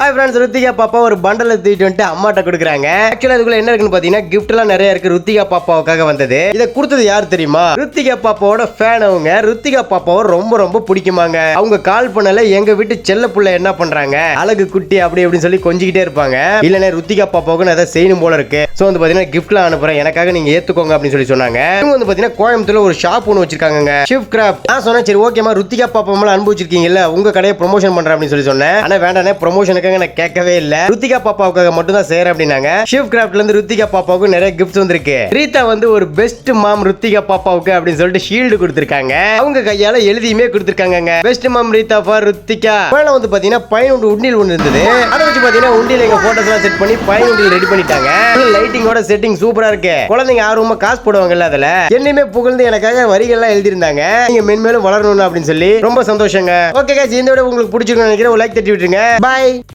Hi friends Ruthika பாப்பா ஒரு bundle தூக்கிட்டு வந்துட்டு அம்மாட்ட கொடுக்குறாங்க. ஆக்சுவலா அதுக்குள்ள என்ன இருக்குன்னு பாத்தீங்கன்னா கிஃப்ட் எல்லாம் நிறைய இருக்கு. ருத்திகா பாப்பாவுக்காக வந்தது. இதை கொடுத்தது யார் தெரியுமா? ருத்திகா பாப்பாவோட ஃபேன் அவங்க. ருத்திகா பாப்பாவை ரொம்ப ரொம்ப பிடிக்குமாங்க. அவங்க கால் பண்ணல எங்க வீட்டு செல்ல புள்ள என்ன பண்றாங்க? அழகு குட்டி அப்படி அப்படின்னு சொல்லி கொஞ்சிக்கிட்டே இருப்பாங்க. இல்லனே ருத்திகா பாப்பாவுக்கு நான் எதாவது செய்யணும் போல இருக்கு. சோ வந்து பாத்தீங்கன்னா கிஃப்ட்லாம் அனுப்புறேன். எனக்காக நீங்க ஏத்துக்கோங்க அப்படின்னு சொல்லி சொன்னாங்க. இவங்க வந்து பாத்தீங்கன்னா கோயம்புத்தூர்ல ஒரு ஷாப் ஒன்று வச்சிருக்காங்க ஷிஃப்ட் கிராஃப்ட் நான் சொன்னேன் சரி ஓகேமா ருத்திகா பாப்பா மேல அனுபவிச்சிருக்கீங்கல்ல உங்க கடையை ப்ரொமோஷன் பண்றேன் அப்படின்னு சொல்லி சொன்னேன். ஆனா வேண்டானே ப்ரொமோஷனுக்காக நான் கேட்கவே இல்ல. ருத்திகா பாப்பாவுக்காக மட்டும் தான் செய்யறேன் அப்படின்னாங்க. ஷிஃப்ட் கிராஃப்ட்ல இருந்து ருத்திகா பாப்பாவுக்கு நிறைய கிஃப்ட்ஸ் வந்திருக்கு. ரீதா வந்து ஒரு பெஸ்ட் மாம் ருத்திகா பாப்பாவுக்கு அப்படின்னு சொல்லிட்டு ஷீல்டு கொடுத்துருக்காங்க. அவங்க கையால எழுதியுமே கொடுத்துருக்காங்க best mom Rita for Ruthika. மேல வந்து பாத்தீங்கன்னா பயனுண்டு உண்டில் ஒன்று இருந்தது. அதை வச்சு பாத்தீங்கன்னா உண்டியல் எங்க போட்டோஸ் எல்லாம் செட் பண்ணி பையன் உண்டியல் ரெடி பண்ணிட்டாங்க. லைட்டிங்கோட செட்டிங் சூப்பரா இருக்கு. குழந்தைங்க ஆர்வமா காசு போடுவாங்கல்ல அதுல. என்னையுமே புகழ்ந்து எனக்காக வரிகள்லாம் எழுதிருந்தாங்க நீங்க மென்மேலும் வளரணும் அப்படின்னு சொல்லி ரொம்ப சந்தோஷங்க. ஓகே guys இந்த விட உங்களுக்கு பிடிச்சிருக்கும்னு நினைக்கிறேன். லைக் தட்டி விட்டுருங்க. பாய்